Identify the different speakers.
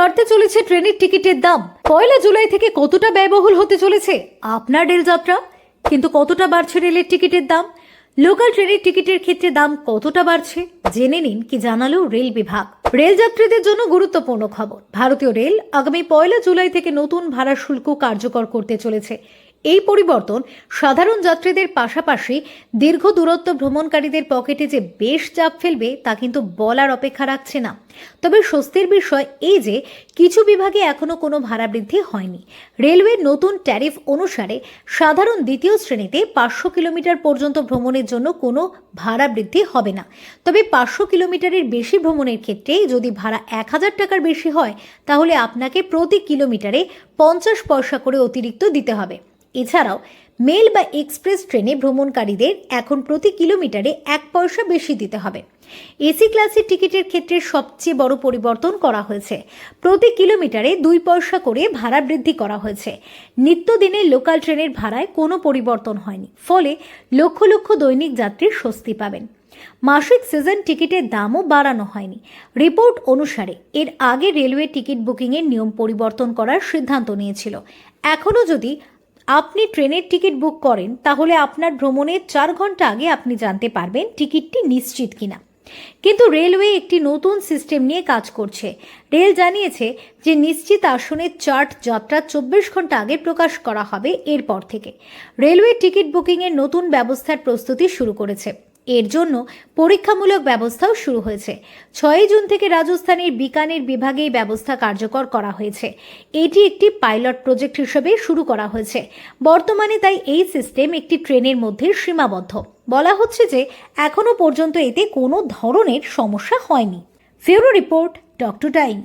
Speaker 1: বাড়তে চলেছে ট্রেনের টিকিটের দাম। পয়লা জুলাই থেকে কতটা ব্যয়বহুল হতে চলেছে? আপনার রেলযাত্রা কিন্তু কতটা বাড়ছে রেলের টিকিটের দাম? লোকাল ট্রেনের টিকিটের ক্ষেত্রে দাম কতটা বাড়ছে? জেনে নিন কি জানালো রেল বিভাগ। রেল যাত্রীদের জন্য গুরুত্বপূর্ণ খবর। ভারতীয় রেল আগামী পয়লা জুলাই থেকে নতুন ভাড়া শুল্ক কার্যকর করতে চলেছে। এই পরিবর্তন সাধারণ যাত্রীদের পাশাপাশি দীর্ঘ দূরত্ব ভ্রমণকারীদের পকেটে যে বেশ চাপ ফেলবে তা কিন্তু বলার অপেক্ষা রাখছে না। তবে স্বস্তির বিষয় এই যে, কিছু বিভাগে এখনও কোনো ভাড়া বৃদ্ধি হয়নি। রেলওয়ের নতুন ট্যারিফ অনুসারে সাধারণ দ্বিতীয় শ্রেণীতে পাঁচশো কিলোমিটার পর্যন্ত ভ্রমণের জন্য কোনো ভাড়া বৃদ্ধি হবে না। তবে পাঁচশো কিলোমিটারের বেশি ভ্রমণের ক্ষেত্রে যদি ভাড়া এক হাজার টাকার বেশি হয়, তাহলে আপনাকে প্রতি কিলোমিটারে পঞ্চাশ পয়সা করে অতিরিক্ত দিতে হবে। এছাড়াও মেল বা এক্সপ্রেস ট্রেনে ভ্রমণকারীদের এখন প্রতি কিলোমিটারে এক পয়সা বেশি দিতে হবে। এসি ক্লাসের টিকিটের ক্ষেত্রে সবচেয়ে বড় পরিবর্তন করা হয়েছে। প্রতি কিলোমিটারে দুই পয়সা করে ভাড়া বৃদ্ধি করা হয়েছে। নিত্যদিনের লোকাল ট্রেনের ভাড়ায় কোনো পরিবর্তন হয়নি। ফলে লক্ষ লক্ষ দৈনিক যাত্রী স্বস্তি পাবেন। মাসিক সিজন টিকিটের দামও বাড়ানো হয়নি। রিপোর্ট অনুসারে এর আগে রেলওয়ে টিকিট বুকিংয়ের নিয়ম পরিবর্তন করার সিদ্ধান্ত নিয়েছিল। এখনও যদি আপনি ট্রেনের টিকিট বুক করেন, তাহলে আপনার ভ্রমণের চার ঘণ্টা আগে আপনি জানতে পারবেন টিকিটটি নিশ্চিত কিনা। কিন্তু রেলওয়ে একটি নতুন সিস্টেম নিয়ে কাজ করছে। রেল জানিয়েছে যে নিশ্চিত আসনের চার্ট যাত্রা চব্বিশ ঘণ্টা আগে প্রকাশ করা হবে এরপর থেকে। রেলওয়ে টিকিট বুকিংয়ের নতুন ব্যবস্থার প্রস্তুতি শুরু করেছে। এর জন্য পরীক্ষামূলক ব্যবস্থাও শুরু হয়েছে। ছয়ই জুন থেকে রাজস্থানের বিকানের বিভাগে এই ব্যবস্থা কার্যকর করা হয়েছে। এটি একটি পাইলট প্রজেক্ট হিসেবে শুরু করা হয়েছে। বর্তমানে তাই এই সিস্টেম একটি ট্রেনের মধ্যে সীমাবদ্ধ। বলা হচ্ছে যে এখনও পর্যন্ত এতে কোনো ধরনের সমস্যা হয়নি। ফেরো রিপোর্ট টক টু টাইম।